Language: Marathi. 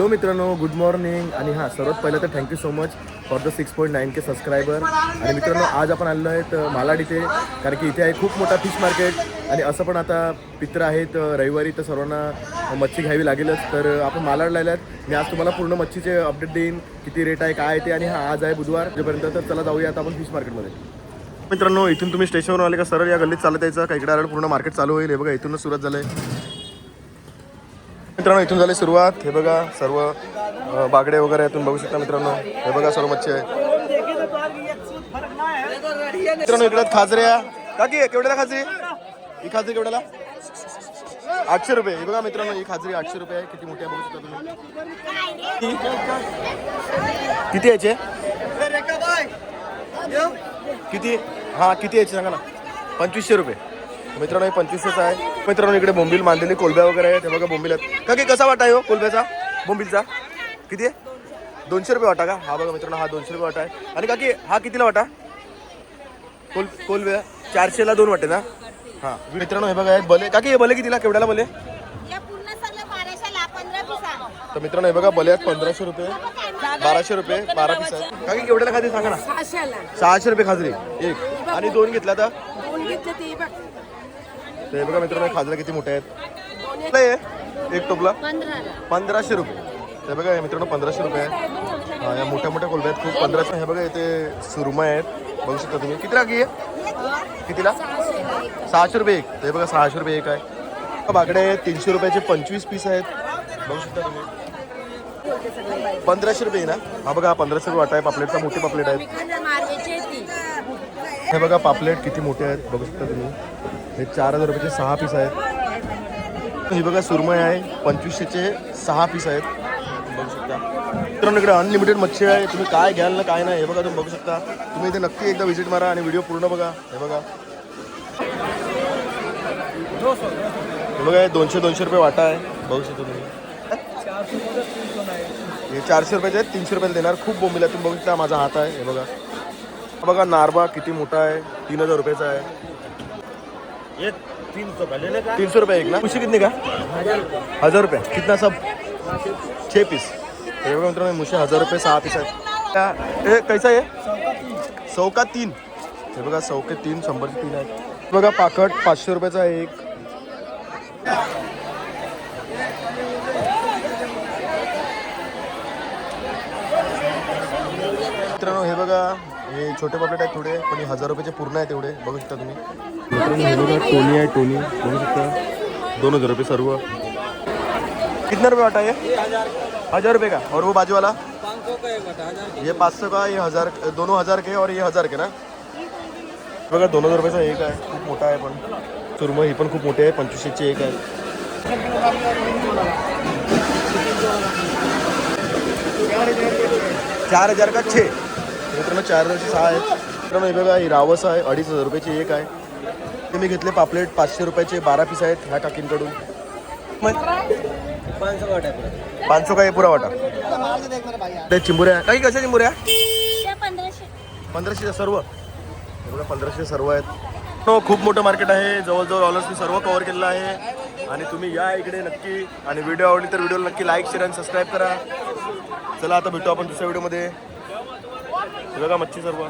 हॅलो मित्रांनो गुड मॉर्निंग आणि हां सर्वात पहिलं तर thank you so much for the six point nine K subscriber आणि मित्रांनो आज आपण आलेलो आहेत मालाड इथे कारण की इथे आहे खूप मोठा फिश मार्केट आणि असं पण आता पित्र आहेत रविवारी तर सर्वांना मच्छी घ्यावी लागेलच. तर आपण मालाडला आल्यात मी आज तुम्हाला पूर्ण मच्छीचे अपडेट देईन किती रेट आहे काय आहे ते. आणि हा आज आहे बुधवार जोपर्यंत तर चला जाऊया आता आपण फिश मार्केटमध्ये मित्रांनो इथून तुम्ही स्टेशनवर आले का सरळ या गल्लीत चालत यायचं. का इकडे आल्यावर पूर्ण मार्केट चालू होईल? हे बघा इथूनच सुरुवात झालंय. मित्रांनो इथून झाली सुरुवात. हे बघा सर्व बागडे वगैरे इथून बघू शकता मित्रांनो. हे बघा सर्व मच्छी आहे मित्रांनो इकडे खाजऱ्या काकी केवढ्याला खाजरी? ही खाजरी केवढ्याला? आठशे रुपये. हे बघा मित्रांनो ही खाजरी आठशे रुपये आहे. किती मोठी आहे बघू शकता तुम्ही. किती यायचे? किती? हा किती यायचे सांगा ना. पंचवीसशे रुपये. मित्रांनो हे पंचवीसशेच आहे. मित्रांनो इकडे बोंबील बांधलेली कोलब्या वगैरे आहेत. हे बघा बोंबील आहेत. का की कसा वाटा आहे हो कोलब्याचा? बोंबीलचा? किती आहे? दोनशे रुपये वाटा का? हा बघा मित्रांनो हा दोनशे रुपये वाटा आहे. आणि काकी हा कितीला वाटा? कोल कोलब्या? चारशेला दोन वाटे ना? हां. मित्रांनो हे बघा आहेत बले काकी हे बले कितीला? केवढ्याला पिसा तर मित्रांनो हे बघा बले आहेत पंधराशे रुपये. बाराशे रुपये बारा पीस आहेत. काकी केवढ्याला खाते सांगा ना? सहाशे रुपये खाजरी. एक. आणि दोन घेतल्या तर? दोन घेतले ते बघ मित्रांनो खाजरा किती मोठे आहेत. आहे एक टोपला? पंधराशे रुपये. ते बघा हे मित्रांनो पंधराशे रुपये आहेत हा, या मोठ्या मोठ्या कोलब्या आहेत. खूप पंधराशे. हे बघा इथे सुरमय आहेत. बघू शकता तुम्ही. कितीला की आहे? कितीला? सहाशे रुपये एक. ते बघा सहाशे रुपये एक आहे. बाकडे तीनशे रुपयाचे पंचवीस पीस आहेत. बघू शकता तुम्ही. पंधराशे रुपये आहे ना? हा बघा पंधराशे रुपये वाटा आहे. पापलेटचा मोठी पापलेट आहेत. हे बघा पापलेट किती मोठे आहेत. बघू शकता तुम्ही. हे चार हजार रुपयाचे सहा पीस आहेत. हे बघा सुरमई आहे पंचवीसशेचे सहा पीस आहेत. बघू शकता. मित्रांनो इकडे अनलिमिटेड मच्छी आहे. तुम्ही काय घ्याल ना काय नाही हे बघा तुम्ही बघू शकता. तुम्ही इथे नक्की एकदा व्हिजिट मारा आणि व्हिडिओ पूर्ण बघा. हे बघा. हे बघा हे दोनशे दोनशे रुपये वाटा आहे. बघू शकता तुम्ही. हे चारशे रुपयाचे आहेत तीनशे रुपयाला देणार. खूप बोंबील आहे तुम्ही बघू शकता माझा हात आहे. हे बघा. बघा नारबा किती मोठा आहे. तीन हजार रुपयाचा आहे. तीन सौ रुपये एक ना? मुशी कितने का? हजार रुपये. कितना सब? छः पीस हे बघा मित्रांनो मुशी हजार रुपये सहा पीस आहेत. हे कैसा आहे? सौ का तीन. हे बघा सौ के तीन शंभरचे तीन आहेत. हे बघा पाकट पाचशे रुपयाचा एक. मित्रांनो हे बघा हे छोटे पापलेट आहेत थोडे पण हे हजार रुपयाचे पूर्ण आहे तेवढे बघू शकता तुम्ही. मित्रांनो हे बघा टोनी आहे टोनी. बघू शकता. दोन हजार रुपये सर्व. कितना रुपये वाटा ये? हजार रुपये का? और वो बाजू वाला ये पाच सौ का ये हजार दोनों हजार के और ये हजार के ना? बघा दोन हजार रुपयाचा एक आहे. खूप मोठा आहे पण. सुरमई ही पण खूप मोठी आहे पंचवीसशेची एक आहे. चार हजार का छे? मित्रांनो चार हजारचे सहा आहेत. मित्रांनो हे बघा ही रावस आहे. अडीच हजार रुपयाची एक आहे. ते मी घेतले पापलेट. पाचशे रुपयाचे बारा पीस आहेत ह्या काकींकडून. पाच सौ का हे पुरा. वाटा. ते चिंबुऱ्या. काही कशा चिंबुऱ्या? पंधराशे. सर्व. बघा पंधराशे सर्व आहेत. हो खूप मोठं मार्केट आहे. जवळजवळ ऑलर्स मी सर्व कव्हर केलेलं आहे. आणि तुम्ही या इकडे नक्की. आणि व्हिडिओ आवडली तर व्हिडिओला नक्की लाईक शेअर आणि सबस्क्राईब करा. चला आता भेटू आपण दुसऱ्या व्हिडिओमध्ये बघा मच्छी सर्व.